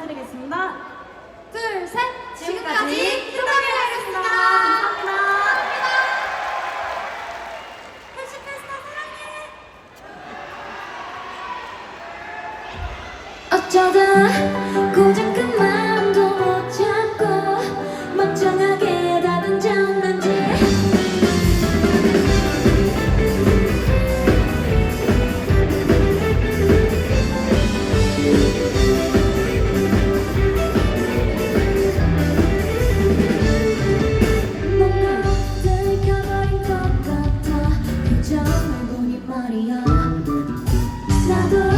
인사드리겠습니다. 둘, 셋! 지금까지 투덕이었습니다. 감사합니다. 감사합니다. 어쩌다 나도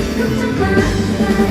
It's a black